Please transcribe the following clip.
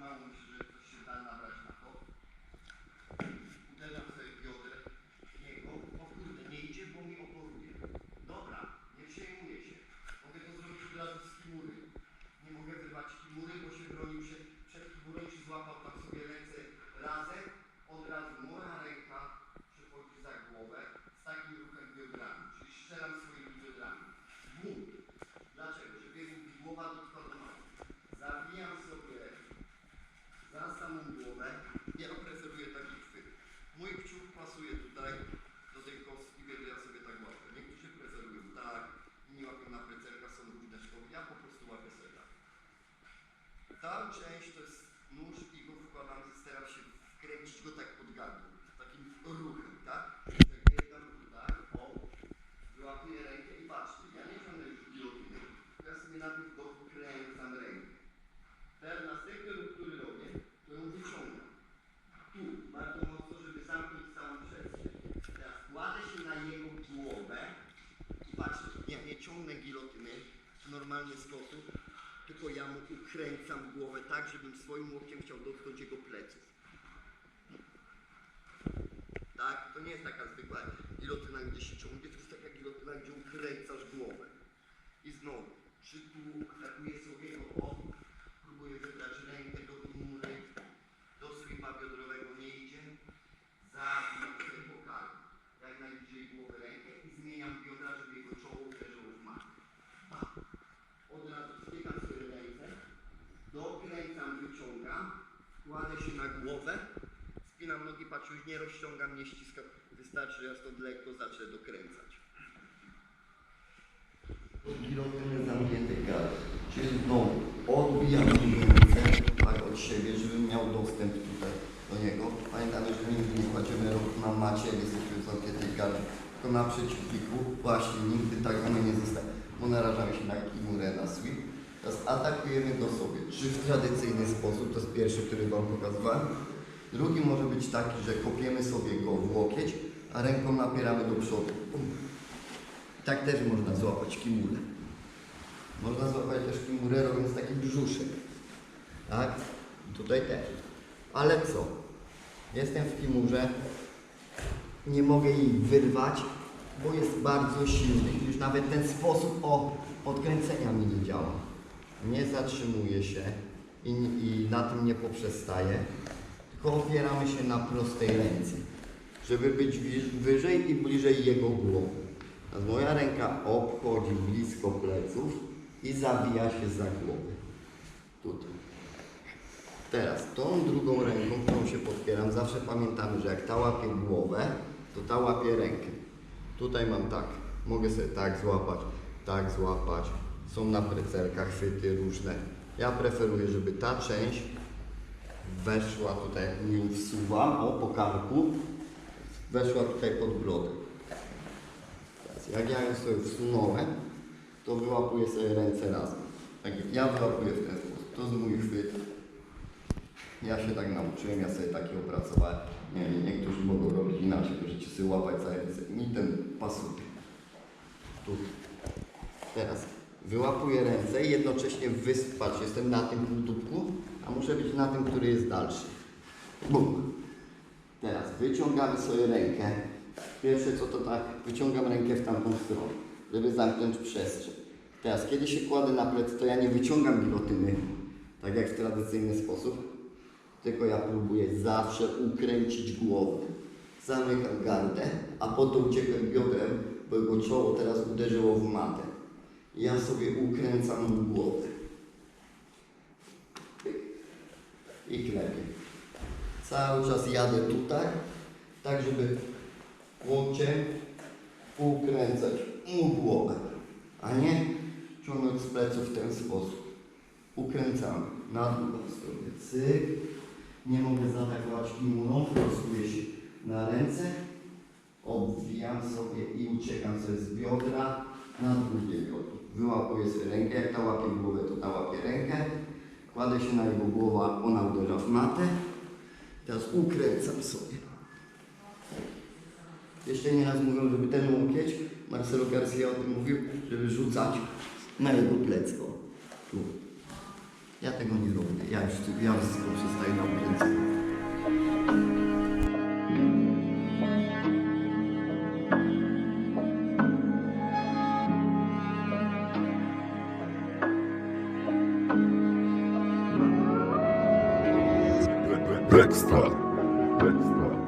办公室这个是单的 Ta część to jest nóż i go wkładam, staram się wkręcić go tak pod gardło. Takim ruchem, tak? Zagiętam tutaj, o, wyłapuję rękę i patrzcie, ja nie ciągnę już gilotyny. Ja sobie najpierw dokręcam rękę. Teraz następny ruch, który robię, to ją wyciągam. Tu, bardzo mocno, żeby zamknąć całą przestrzeń. Teraz kładę się na jego głowę i patrzcie, ja nie ciągnę gilotyny w normalny sposób, tylko ja mu ukręcam głowę tak, żebym swoim łokciem chciał dotknąć jego pleców. Tak, to nie jest taka zwykła gilotyna, gdzie się ciągnie, to jest taka gilotyna, gdzie ukręcasz głowę. I znowu, czy tu atakuję sobie go, o, próbuję wybrać rękę do chmury, do slipa biodrowego nie idzie, zabijam sobie po karku, jak najbliżej głowy rękę i zmieniam biodra, żeby jego czoło uderzyło w matkę. Pa. Od razu stykam sobie ręce, dokręcam, wyciągam, kładę się na głowę, spinam nogi, patrz, już nie rozciągam, nie ściskam, wystarczy, że ja stąd lekko zacznę dokręcać. Gilotyny zamkniętej gardle, czyli znowu odbijam ręce tak od siebie, żebym miał dostęp tutaj do niego. Pamiętamy, że nigdy nie kładziemy rąk na macie, jak jesteśmy w zamkniętej gardle, tylko na przeciwniku, właśnie nigdy tak mamy nie zostaje, bo narażamy się na kimurę, na sweep. Teraz atakujemy go sobie, czy w tradycyjny sposób, to jest pierwszy, który Wam pokazywałem. Drugi może być taki, że kopiemy sobie go w łokieć, a ręką napieramy do przodu. Tak też można złapać kimurę. Można złapać też kimurę robiąc taki brzuszek. Tak? Tutaj też. Ale co? Jestem w kimurze, nie mogę jej wyrwać, bo jest bardzo silny. Już nawet ten sposób o odkręcenia mi nie działa. Nie zatrzymuję się i, i na tym nie poprzestaję, tylko opieramy się na prostej ręce, żeby być wyżej i bliżej jego głowy. Teraz moja ręka obchodzi blisko pleców i zawija się za głowę. Tutaj. Teraz tą drugą ręką, którą się podpieram, zawsze pamiętamy, że jak ta łapie głowę, to ta łapie rękę. Tutaj mam tak, mogę sobie tak złapać, tak złapać. Są na precelkach chwyty różne. Ja preferuję, żeby ta część weszła tutaj, jak ją wsuwam, o po karku, weszła tutaj pod brodę. Teraz jak ja ją sobie wsunąłem, to wyłapuję sobie ręce razem. Tak, ja wyłapuję w ten sposób. To jest mój chwyt. Ja się tak nauczyłem, ja sobie taki opracowałem. Nie, nie, niektórzy mogą robić inaczej, możecie sobie łapać całe ręce. Mi ten pasuje. Tu. Teraz wyłapuję ręce i jednocześnie wyspać. Jestem na tym półtubku, a muszę być na tym, który jest dalszy. Bum. Teraz wyciągamy sobie rękę. Pierwsze co to tak, wyciągam rękę w tamtą stronę, żeby zamknąć przestrzeń. Teraz kiedy się kładę na plec, to ja nie wyciągam gilotyny, tak jak w tradycyjny sposób, tylko ja próbuję zawsze ukręcić głowę. Zamykam gardę, a potem uciekłem biodrem, bo jego czoło teraz uderzyło w matę. Ja sobie ukręcam głowę. I klepię. Cały czas jadę tutaj, tak żeby łokciem ukręcać mu głowę, a nie ciągnąć z pleców w ten sposób. Ukręcamy na drugą stronę. Cyk. Nie mogę zaatakować imuną, prostuję się na ręce, obwijam sobie i uciekam sobie z biodra na drugie biodro. Wyłapuję sobie rękę, jak ta łapie głowę, to ta łapie rękę. Kładę się na jego głowę, ona uderza w matę. Teraz ukręcam sobie. Jeszcze nieraz mówią, żeby ten łokieć, Marcelo Garcia o tym mówił, żeby rzucać na jego plecy. O, tu. Ja tego nie robię. Ja już, ja już tylko przestaję na plecy. Backstar. Backstar.